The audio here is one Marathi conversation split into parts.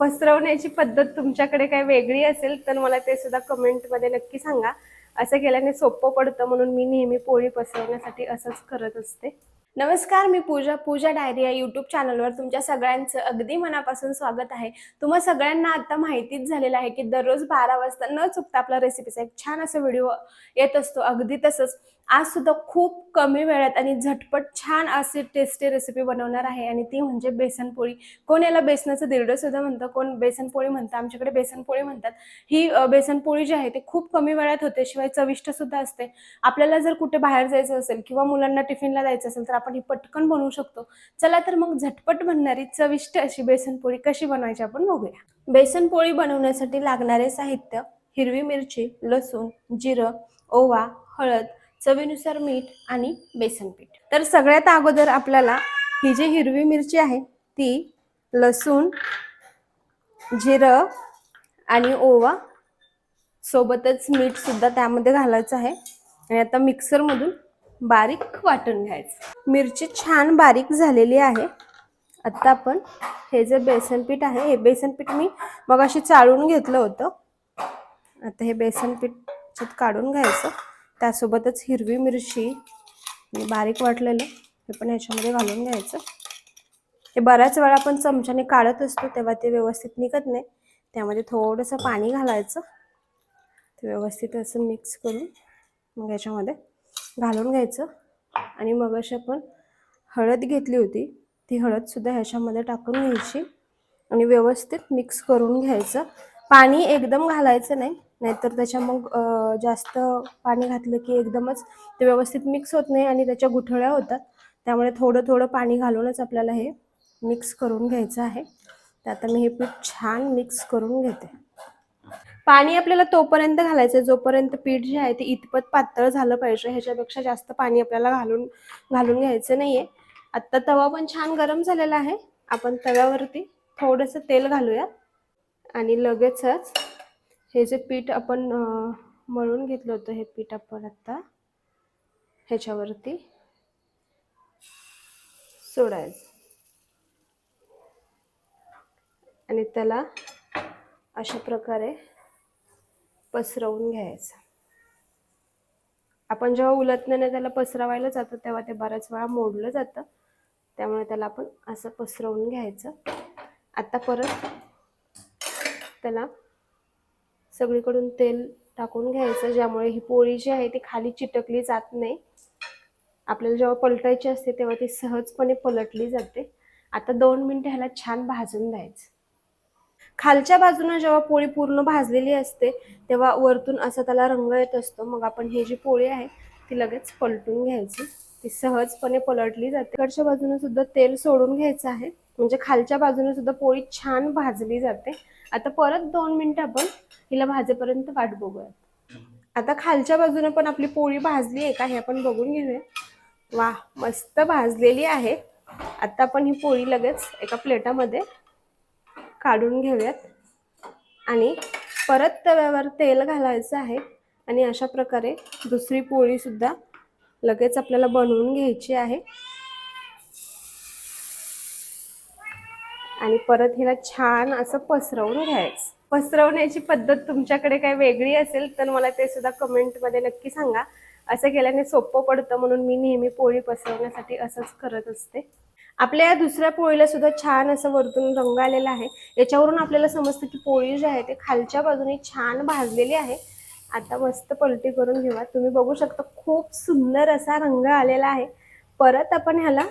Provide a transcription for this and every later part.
पसरवण्याची पद्धत तुमच्याकडे काही वेगळी असेल तर मला ते सुद्धा कमेंटमध्ये नक्की सांगा. असं केल्याने सोपं पडतं म्हणून मी नेहमी पोळी पसरवण्यासाठी असंच करत असते. नमस्कार मी पूजा पूजा डायरी या यूट्यूब चॅनलवर तुमच्या सगळ्यांचं अगदी मनापासून स्वागत आहे. तुम्हा सगळ्यांना आता माहितीच झालेलं आहे की दररोज बारा वाजता न चुकता आपला रेसिपीचा एक छान असा व्हिडिओ येत असतो. अगदी तसंच. आज सुद्धा खूप कमी वेळात आणि झटपट छान अशी टेस्टी रेसिपी बनवणार आहे. आणि ती म्हणजे बेसनपोळी कोण याला बेसनाचं दिरडं सुद्धा म्हणतं? कोण बेसनपोळी म्हणतं? आमच्याकडे बेसनपोळी म्हणतात. ही बेसनपोळी जी आहे ती खूप कमी वेळात होते. शिवाय चविष्ट सुद्धा असते. आपल्याला जर कुठे बाहेर जायचं असेल किंवा मुलांना टिफिनला जायचं असेल तर आपण ही पटकन बनवू शकतो. चला तर मग झटपट बनणारी चविष्ट अशी बेसनपोळी कशी बनवायची आपण बघूया. बेसनपोळी बनवण्यासाठी लागणारे साहित्य हिरवी मिरची लसूण जिरं ओवा हळद चवीनुसार मीठ आणि बेसन पीठ. तर सगळ्यात अगोदर आपल्याला ही जी हिरवी मिरची आहे ती लसूण जिरं आणि ओवा सोबतच मीठ सुद्धा त्यामध्ये घालायचं आहे. आणि आता मिक्सरमधून बारीक वाटून घ्यायचं. मिरची छान बारीक झालेली आहे. आता आपण हे जे बेसन पीठ आहे हे बेसन पीठ मी मग अशी चाळून घेतलं होतं. आता हे बेसन पीठ काढून घ्यायचं. त्यासोबतच हिरवी मिरची आणि बारीक वाटलेलं हे पण ह्याच्यामध्ये घालून घ्यायचं. हे बऱ्याच वेळा आपण चमच्याने काढत असतो तेव्हा ते व्यवस्थित निघत नाही. त्यामध्ये थोडंसं पाणी घालायचं. ते व्यवस्थित असं मिक्स करून मग याच्यामध्ये घालून घ्यायचं. आणि मग अशी आपण हळद घेतली होती ती हळदसुद्धा ह्याच्यामध्ये टाकून घ्यायची. आणि व्यवस्थित मिक्स करून घ्यायचं. पाणी एकदम घालायचं नाही. नाहीतर त्याच्या मग जास्त पाणी घातलं की एकदमच ते व्यवस्थित मिक्स होत नाही आणि त्याच्या गुठळ्या होतात. त्यामुळे थोडं थोडं पाणी घालूनच आपल्याला हे मिक्स करून घ्यायचं आहे. तर आता मी हे पीठ छान मिक्स करून घेते. पाणी आपल्याला तोपर्यंत घालायचं जोपर्यंत पीठ जे आहे ते इतपत पातळ झालं पाहिजे. ह्याच्यापेक्षा जास्त पाणी आपल्याला घालून घालून घ्यायचं नाहीये. आत्ता तवा पण छान गरम झालेला आहे. आपण तव्यावरती थोडंसं तेल घालूया. आणि लगेचच हे जे पीठ आपण मळून घेतलं होतं हे पीठ आपण आत्ता ह्याच्यावरती सोडायचं. आणि त्याला अशा प्रकारे पसरवून घ्यायचं. आपण जेव्हा उलटण्याने त्याला पसरवायला जातो तेव्हा ते बऱ्याच वेळा मोडलं जातं. त्यामुळे त्याला आपण असं पसरवून घ्यायचं. आता परत त्याला सगळीकडून तेल टाकून घ्यायचं ज्यामुळे ही पोळी जी आहे ती खाली चिटकली जात नाही. आपल्याला जेव्हा पलटायची असते तेव्हा ती सहजपणे पलटली जाते. आता दोन मिनिटं ह्याला छान भाजून द्यायचं. खालच्या बाजूनं जेव्हा पोळी पूर्ण भाजलेली असते तेव्हा वरतून असा त्याला रंग येत असतो. मग आपण ही जी पोळी आहे ती लगेच पलटून घ्यायची. ती सहजपणे पलटली जाते. इकडच्या बाजूने सुद्धा तेल सोडून घ्यायचं आहे. म्हणजे खालच्या बाजूने सुद्धा पोळी छान भाजली जाते. आता परत दोन मिनिटं आपण हिला भाजेपर्यंत वाट बघूयात. आता खालच्या बाजूने पण आपली पोळी भाजली आहे का हे आपण बघून घेऊया. वा मस्त भाजलेली आहे. आता आपण ही पोळी लगेच एका प्लेटामध्ये काढून घेऊयात. आणि परत तव्यावर तेल घालायचं आहे. आणि अशा प्रकारे दुसरी पोळी सुद्धा लगेच आपल्याला बनवून घ्यायची आहे. आणि परत हिला छान असं पसरवून घ्यायचं. पसरवण्याची पद्धत तुमच्याकडे काही वेगळी असेल तर मला ते सुद्धा कमेंटमध्ये नक्की सांगा. असं केल्याने सोपं पडतं म्हणून मी नेहमी पोळी पसरवण्यासाठी असंच करत असते. आपल्या या दुसऱ्या पोळीला सुद्धा छान असं वरतून रंग आलेला आहे. याच्यावरून आपल्याला समजतं की पोळी जी आहे ते खालच्या बाजूने छान भाजलेली आहे. आता मस्त पलटी करून घेऊया. तुम्ही बघू शकता खूप सुंदर असा रंग आलेला आहे. परत आपण ह्याला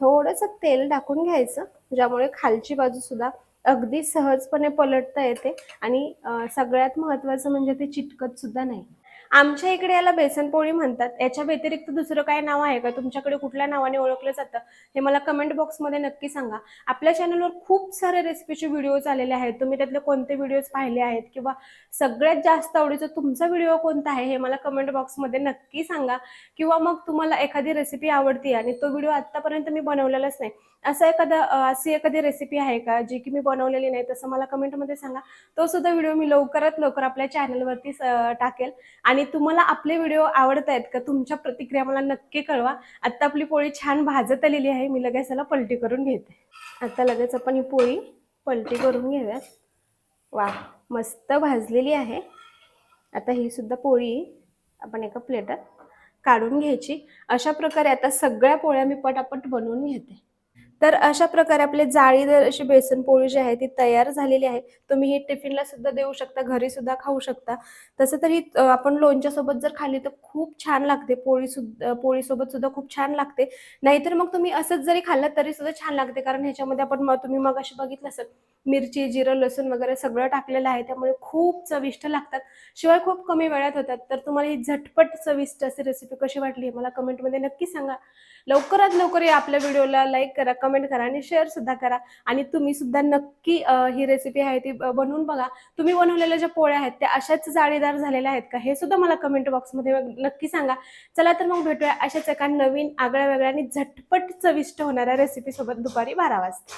थोडंसं तेल टाकून घ्यायचं ज्यामुळे खालची बाजू सुद्धा अगदी सहजपणे पलटता येते. आणि सगळ्यात महत्त्वाचं म्हणजे ते चिटकत सुद्धा नाही. आमच्या इकडे याला बेसन पोळी म्हणतात. याच्या व्यतिरिक्त दुसरं काय नाव आहे का? तुमच्याकडे कुठल्या नावाने ओळखलं जातं? हे मला कमेंट बॉक्समध्ये नक्की सांगा. आपल्या चॅनलवर खूप सारे रेसिपीचे व्हिडिओज आलेले आहेत. तुम्ही त्यातले कोणते व्हिडिओज पाहिले आहेत? किंवा सगळ्यात जास्त आवडीचा तुमचा व्हिडिओ कोणता आहे? हे मला कमेंट बॉक्समध्ये नक्की सांगा. किंवा मग तुम्हाला एखादी रेसिपी आवडती आणि तो व्हिडिओ आत्तापर्यंत मी बनवलेलाच नाही. असं एखादा अशी एखादी रेसिपी आहे का? जी की मी बनवलेली नाही तसं मला कमेंटमध्ये सांगा. तो सुद्धा व्हिडिओ मी लवकरात लवकर आपल्या चॅनलवरती टाकेल. आणि आणि तुम्हाला आपले व्हिडिओ आवडत आहेत का? तुमच्या प्रतिक्रिया मला नक्की कळवा. आता आपली पोळी छान भाजत आलेली आहे. मी लगेच त्याला पलटी करून घेते. आता लगेच आपण ही पोळी पलटी करून घेऊयात. वा मस्त भाजलेली आहे. आता ही सुद्धा पोळी आपण एका प्लेटात काढून घ्यायची. अशा प्रकारे आता सगळ्या पोळ्या मी पटापट बनवून घेते. तर अशा प्रकारे आपले जाळीदार अशी बेसन पोळी जी आहे ती तयार झालेली आहे तुम्ही ही टिफिनला सुद्धा देऊ शकता घरी सुद्धा खाऊ शकता. तसं तर ही आपण लोणच्या सोबत जर खाल्ली तर खूप छान लागते पोळी सुद्धा पोळी सोबत सुद्धा खूप छान लागते. नाहीतर मग तुम्ही असंच जरी खाल्लं तरी सुद्धा छान लागते कारण ह्याच्यामध्ये आपण तुम्ही मग अशी बघितलं असेल मिरची जिरं लसूण वगैरे सगळं टाकलेलं आहे त्यामुळे खूप चविष्ट लागतात. शिवाय खूप कमी वेळात होतात. तर तुम्हाला ही झटपट चविष्ट अशी रेसिपी कशी वाटली मला कमेंटमध्ये नक्की सांगा. लवकरात लवकर या आपल्या व्हिडिओला लाईक करा कमेंट करा आणि शेअर सुद्धा करा. आणि तुम्ही सुद्धा नक्की ही रेसिपी आहे ती बनवून बघा. तुम्ही बनवलेल्या ज्या पोळ्या आहेत त्या अशाच जाळीदार झालेल्या आहेत का? हे सुद्धा मला कमेंट बॉक्समध्ये नक्की सांगा. चला तर मग भेटूया अशाच एका नवीन आगळ्या वेगळ्या आणि झटपट चविष्ट होणाऱ्या रेसिपी सोबत दुपारी बारा वाजता.